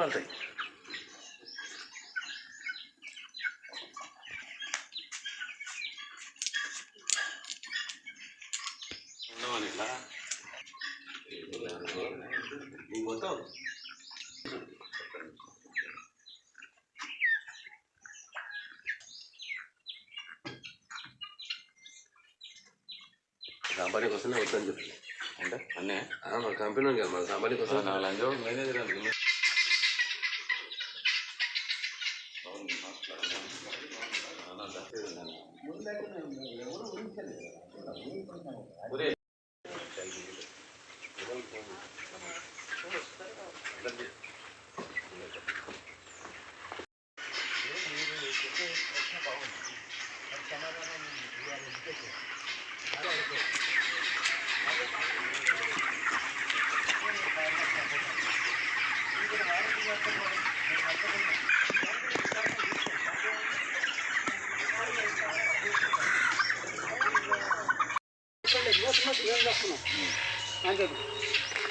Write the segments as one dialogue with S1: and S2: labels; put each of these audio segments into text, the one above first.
S1: ఉంటాయి
S2: ఉండవని ఇట్లా
S1: నీకు మొత్తం కంపెనీకి వస్తేనే వద్దని చెప్పి
S2: అంటే అన్నే
S1: మన కంపెనీ కదా మన కంపెనీకి వస్తే
S2: నా లంచ్ మేనేజర్ అనుకున్నా
S3: అంతే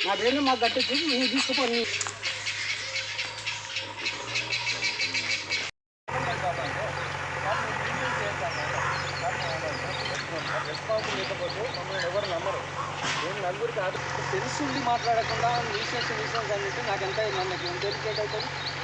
S3: నా నేను మాకు కట్టించి నేను తీసుకుపోయి లేకపోతే మమ్మల్ని ఎవరు నమ్మరు నేను నలుగురికి ఆడ తెలిసి మాట్లాడకుండా న్యూసెన్స్ న్యూసెన్స్ అని చెప్పి నాకు ఎంత నన్ను ఎంత డెలికేట్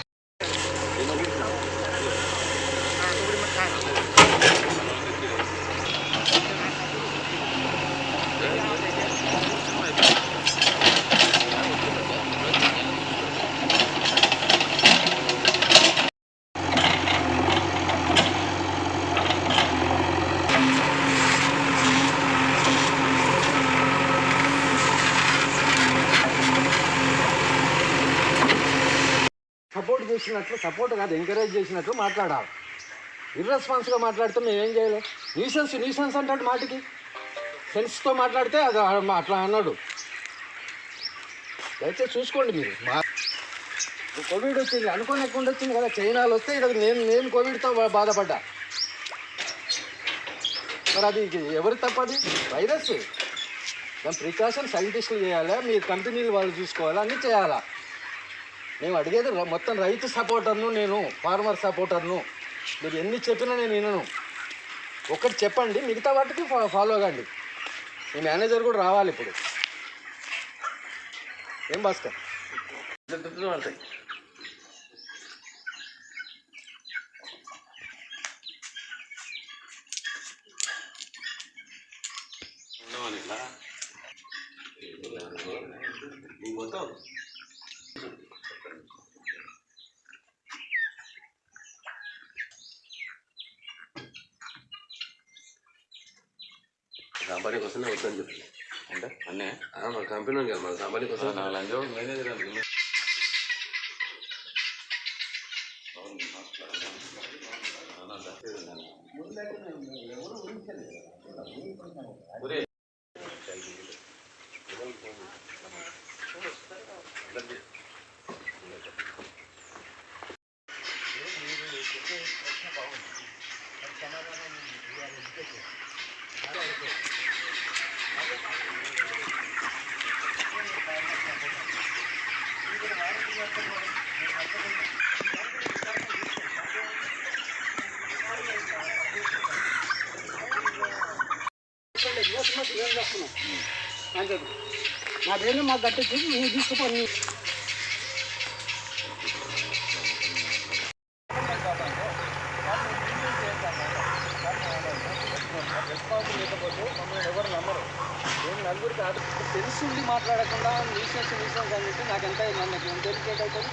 S3: సపోర్ట్ చేసినట్లు సపోర్ట్ కాదు ఎంకరేజ్ చేసినట్లు మాట్లాడాలి. ఇర్రెస్పాన్స్గా మాట్లాడితే మేము ఏం చేయలేం. నీసెన్స్ నీసెన్స్ అంటాడు మాటికి. సెన్స్తో మాట్లాడితే అది అట్లా అన్నాడు. దయచేసి చూసుకోండి మీరు. మా కోవిడ్ వచ్చింది అనుకోనకుండా వచ్చింది కదా చైనాలో వస్తే ఇక్కడ నేను నేను కోవిడ్తో బాధపడ్డా. మరి అది ఎవరి తప్పది వైరస్. దాని ప్రికాషన్ సైంటిస్టులు చేయాలా? మీ కంపెనీలు వాళ్ళు చూసుకోవాలా? అన్నీ చేయాలా? మేము అడిగేది మొత్తం రైతు సపోర్టర్ను నేను ఫార్మర్ సపోర్టర్ను. మీరు ఎన్ని చెప్పినా నేను వినను. ఒకటి చెప్పండి మిగతా వాటికి ఫా- ఫాలో కండి మీ మేనేజర్ కూడా రావాలి ఇప్పుడు. ఏం భాస్కర్?
S2: ఇట్లా
S1: నీకు మొత్తం కంపెనీకి వస్తేనే వద్దని చెప్పి
S2: అంటే అన్నే
S1: మన కంపెనీ కదా మన కంపెనీకి వస్తే
S2: నా లంచ్ మేనేజర్ అనుకున్నా
S3: అంతే నా పేరు మాకు కట్టించి నేను తీసుకుపోయి లేకపోతే మమ్మల్ని ఎవరు నమ్మరు నేను నలుగురికి ఆడ తెలిసి ఉండి మాట్లాడకుండా న్యూసెన్స్ న్యూసెన్స్ అని చెప్పి నాకు ఎంత నాకు ఎంత ఎడ్యుకేట్ అవుతుంది?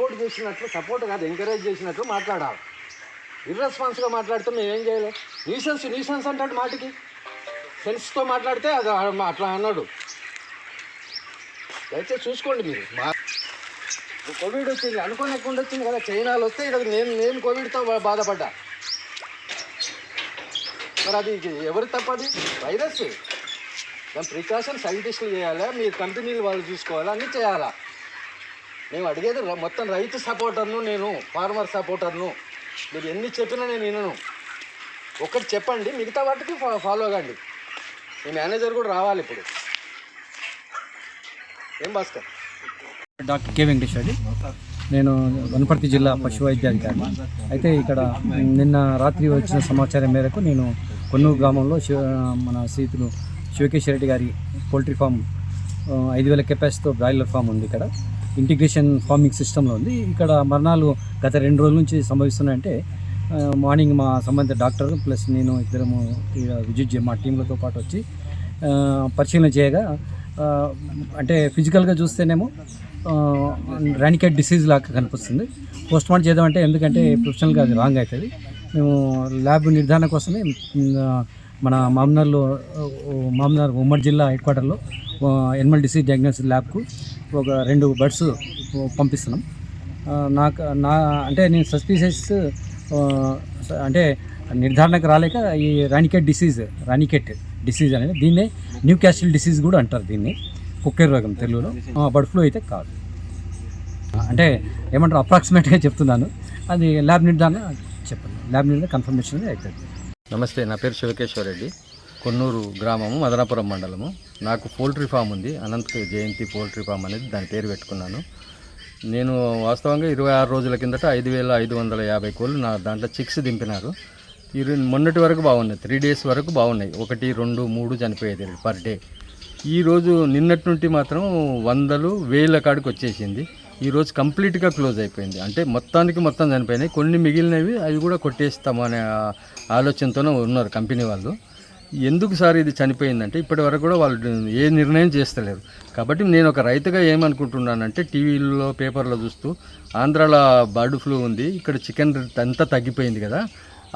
S3: సపోర్ట్ చేసినట్లు సపోర్ట్ కాదు ఎంకరేజ్ చేసినట్లు మాట్లాడాలి. ఇర్రెస్పాన్స్గా మాట్లాడితే మేము ఏం చేయలేం. న్యూసెన్స్ న్యూసెన్స్ అంటాడు మాటికి. సెన్స్తో మాట్లాడితే అది అట్లా అన్నాడు. అయితే చూసుకోండి మీరు. మా కోవిడ్ వచ్చింది అనుకోనకుండా వచ్చింది కదా చైనాలో వస్తే ఇక్కడ నేను నేను కోవిడ్తో బాధపడ్డా. మరి అది ఎవరు తప్పది వైరస్ దాని ప్రికాషన్ సైంటిస్టులు చేయాలా? మీరు కంపెనీలు వాళ్ళు చూసుకోవాలా? అన్నీ చేయాలా? మేము అడిగేది మొత్తం రైతు సపోర్టర్ను నేను ఫార్మర్ సపోర్టర్ను. మీరు ఎన్ని చెప్పినా నేను వినను. ఒకటి చెప్పండి మిగతా వాటికి ఫాలో కండి. మీ మేనేజర్ కూడా రావాలి ఇప్పుడు. ఏం భాస్కర్?
S4: డాక్టర్ కే వెంకటేశ్వరి నేను వనపర్తి జిల్లా పశు వైద్యాధికారి అయితే ఇక్కడ నిన్న రాత్రి వచ్చిన సమాచారం మేరకు నేను కొన్నూరు గ్రామంలో శివ మన సీతులు శివకేశ్వర రెడ్డి గారి పోల్ట్రీ ఫామ్ ఐదు వేల కెపాసిటీతో బ్రాయిలర్ ఫామ్ ఉంది ఇక్కడ. ఇంటిగ్రేషన్ ఫార్మింగ్ సిస్టంలో ఉంది. ఇక్కడ మరణాలు గత రెండు రోజుల నుంచి సంభవిస్తున్నాయంటే మార్నింగ్ మా సంబంధిత డాక్టర్ ప్లస్ నేను ఇద్దరము విజిట్ చే మా టీంలతో పాటు వచ్చి పరిశీలన చేయగా అంటే ఫిజికల్గా చూస్తేనేమో రానికెట్ డిసీజ్ లాగా కనిపిస్తుంది. పోస్ట్ మార్టం చేద్దామంటే ఎందుకంటే ప్రొఫెషనల్గా అది రాంగ్ అవుతుంది. మేము ల్యాబ్ నిర్ధారణ కోసమే మన మామనార్లో మామనార్ ఉమ్మడి జిల్లా హెడ్ క్వార్టర్లో ఎనిమల్ డిసీజ్ డయాగ్నోసిస్ ల్యాబ్కు ఒక రెండు బర్డ్స్ పంపిస్తున్నాం. నాకు నా అంటే నేను సస్పీషియస్ అంటే నిర్ధారణకు రాలేక ఈ రానికెట్ డిసీజ్ రానికెట్ డిసీజ్ అనేది దీన్నే న్యూ క్యాస్టిల్ డిసీజ్ కూడా అంటారు దీన్ని కుక్కెర్ రోగం తెలుగులో. బర్డ్ ఫ్లూ అయితే కాదు. అంటే ఏమంటారు అప్రాక్సిమేట్గా చెప్తున్నాను. అది ల్యాబ్ నిర్ధారణ చెప్పండి. ల్యాబ్ నిర్ధారణ కన్ఫర్మేషన్ అవుతుంది
S3: నమస్తే నా పేరు శివకేశ్వర రెడ్డి. కొన్నూరు గ్రామము మదనాపురం మండలము. నాకు పోల్ట్రీ ఫామ్ ఉంది. అనంత జయంతి పోల్ట్రీ ఫామ్ అనేది దాని పేరు పెట్టుకున్నాను. నేను వాస్తవంగా ఇరవై ఆరు రోజుల కిందట ఐదు వేల ఐదు వందల యాభై కోళ్ళు నా దాంట్లో చిక్స్ దింపినారు. ఇరు మొన్నటి వరకు బాగున్నాయి. త్రీ డేస్ వరకు బాగున్నాయి. ఒకటి రెండు మూడు చనిపోయేది పర్ డే. ఈరోజు నిన్నటి నుండి మాత్రం వందలు వేల కాడికి వచ్చేసింది. ఈరోజు కంప్లీట్గా క్లోజ్ అయిపోయింది. అంటే మొత్తానికి మొత్తం చనిపోయినాయి. కొన్ని మిగిలినవి అవి కూడా కొట్టేస్తాము అనే ఆలోచనతోనే ఉన్నారు కంపెనీ వాళ్ళు. ఎందుకు సార్ ఇది చనిపోయిందంటే ఇప్పటి వరకు కూడా వాళ్ళు ఏ నిర్ణయం చేస్తలేరు. కాబట్టి నేను ఒక రైతుగా ఏమనుకుంటున్నానంటే టీవీలో పేపర్లో చూస్తూ ఆంధ్రాలో బర్డ్ ఫ్లూ ఉంది ఇక్కడ చికెన్ అంతా తగ్గిపోయింది కదా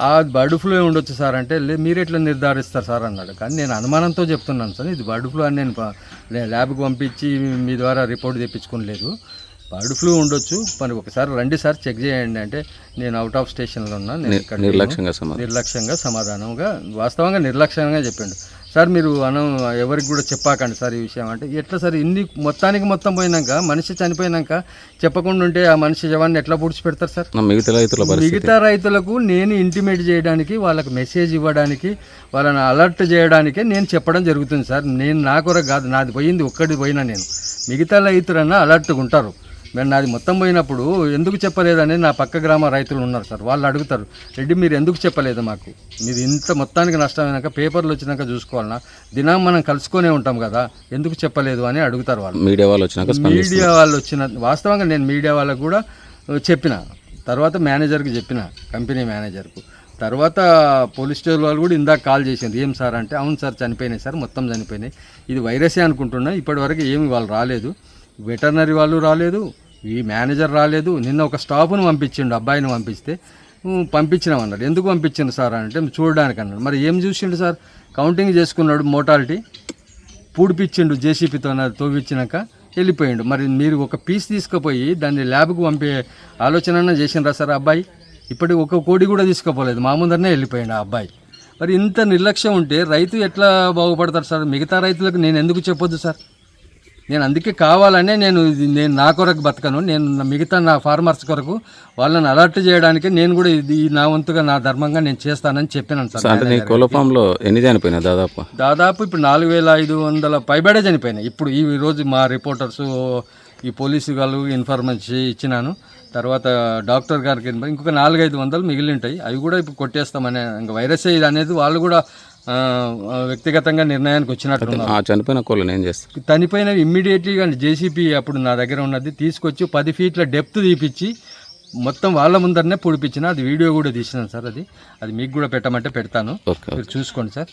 S3: ఆ బర్డ్ ఫ్లూ ఉండొచ్చు సార్ అంటే లే మీరు ఎట్లా నిర్ధారిస్తారు సార్ అన్నాడు. కానీ నేను అనుమానంతో చెప్తున్నాను సార్ ఇది బర్డ్ ఫ్లూ అని నేను ల్యాబ్కి పంపించి మీ ద్వారా రిపోర్ట్ తెప్పించుకోలేదు. బర్డ్ ఫ్లూ ఉండొచ్చు మరి ఒకసారి రండి సార్ చెక్ చేయండి అంటే నేను అవుట్ ఆఫ్ స్టేషన్లో ఉన్నా నేను.
S2: నిర్లక్ష్యంగా
S3: నిర్లక్ష్యంగా సమాధానంగా వాస్తవంగా నిర్లక్ష్యంగా చెప్పిండు. సార్ మీరు అనం ఎవరికి కూడా చెప్పాకండి సార్ ఈ విషయం అంటే ఎట్లా సార్ ఇన్ని మొత్తానికి మొత్తం పోయినాక మనిషి చనిపోయినాక చెప్పకుండా ఉంటే ఆ మనిషి శవాన్ని ఎట్లా పూడ్చిపెడతారు సార్?
S2: మిగతా రైతుల
S3: మిగతా రైతులకు నేను ఇంటిమేట్ చేయడానికి వాళ్ళకి మెసేజ్ ఇవ్వడానికి వాళ్ళని అలర్ట్ చేయడానికే నేను చెప్పడం జరుగుతుంది సార్. నేను నా కొరకు కాదు నాది పోయింది ఒక్కటి పోయినా నేను. మిగతా రైతులన్నా అలర్ట్గా ఉంటారు. మరి నాది మొత్తం పోయినప్పుడు ఎందుకు చెప్పలేదని నా పక్క గ్రామ రైతులు ఉన్నారు సార్. వాళ్ళు అడుగుతారు రెడ్డి మీరు ఎందుకు చెప్పలేదు మాకు? మీరు ఇంత మొత్తానికి నష్టమైనాక పేపర్లు వచ్చినాక చూసుకోవాలన్నా దినం మనం కలుసుకొనే ఉంటాం కదా ఎందుకు చెప్పలేదు అని అడుగుతారు వాళ్ళు.
S2: మీడియా వాళ్ళు వచ్చినాక
S3: మీడియా వాళ్ళు వచ్చిన వాస్తవంగా నేను మీడియా వాళ్ళకు కూడా చెప్పిన. తర్వాత మేనేజర్కి చెప్పిన కంపెనీ మేనేజర్కు. తర్వాత పోలీస్ స్టేషన్ వాళ్ళు కూడా ఇందాక కాల్ చేసింది ఏం సార్ అంటే అవును సార్ చనిపోయినాయి సార్ మొత్తం చనిపోయినాయి. ఇది వైరసే అనుకుంటున్నా ఇప్పటివరకు ఏమి వాళ్ళు రాలేదు. వెటర్నరీ వాళ్ళు రాలేదు ఈ మేనేజర్ రాలేదు. నిన్న ఒక స్టాఫ్ను పంపించిండు అబ్బాయిని పంపిస్తే. పంపించినామన్నాడు ఎందుకు పంపించిండు సార్? అంటే చూడడానికి అన్నాడు. మరి ఏం చూసిండు సార్? కౌంటింగ్ చేసుకున్నాడు మోటాలిటీ. పూడిపించిండు జేసీపీతో తోవిచ్చినాక వెళ్ళిపోయిండు. మరి మీరు ఒక పీస్ తీసుకుపోయి దాన్ని ల్యాబ్కు పంపే ఆలోచన చేసినరా సార్ అబ్బాయి? ఇప్పటికి ఒక కోడి కూడా తీసుకుపోలేదు. మా ముందరనే వెళ్ళిపోయిండు ఆ అబ్బాయి. మరి ఇంత నిర్లక్ష్యం ఉంటే రైతు ఎట్లా బాగుపడతారు సార్? మిగతా రైతులకు నేను ఎందుకు చెప్పొద్దు సార్? నేను అందుకే కావాలనే నేను నేను నా కొరకు బతకను. నేను మిగతా నా ఫార్మర్స్ కొరకు వాళ్ళని అలర్ట్ చేయడానికి నేను కూడా ఇది నా వంతుగా నా ధర్మంగా నేను చేస్తానని చెప్పినాను సార్.
S2: ఫామ్లో ఎన్ని చనిపోయినాయి దాదాపు?
S3: దాదాపు ఇప్పుడు నాలుగు వేల ఐదు వందల పైబడే చనిపోయినాయి. ఇప్పుడు ఈ రోజు మా రిపోర్టర్స్ ఈ పోలీసు వాళ్ళు ఇన్ఫర్మేషన్ ఇచ్చినాను. తర్వాత డాక్టర్ గారికి ఇంకొక నాలుగైదు వందలు మిగిలి ఉంటాయి అవి కూడా ఇప్పుడు కొట్టేస్తామనే ఇంకా వైరస్ ఇది అనేది వాళ్ళు కూడా వ్యక్తిగతంగా నిర్ణయానికి వచ్చినట్టున్నారు
S2: ఆ చనిపోయిన కోళ్ళని ఏం చేస్తారు?
S3: చనిపోయినవి ఇమ్మీడియట్లీగా జేసీపీ అప్పుడు నా దగ్గర ఉన్నది. తీసుకొచ్చి పది ఫీట్ల డెప్త్ తీపిచ్చి మొత్తం వాళ్ళ ముందరనే పొడిపించిన. అది వీడియో కూడా తీసినాను సార్ అది. అది మీకు కూడా పెట్టమంటే పెడతాను. మీరు చూసుకోండి సార్.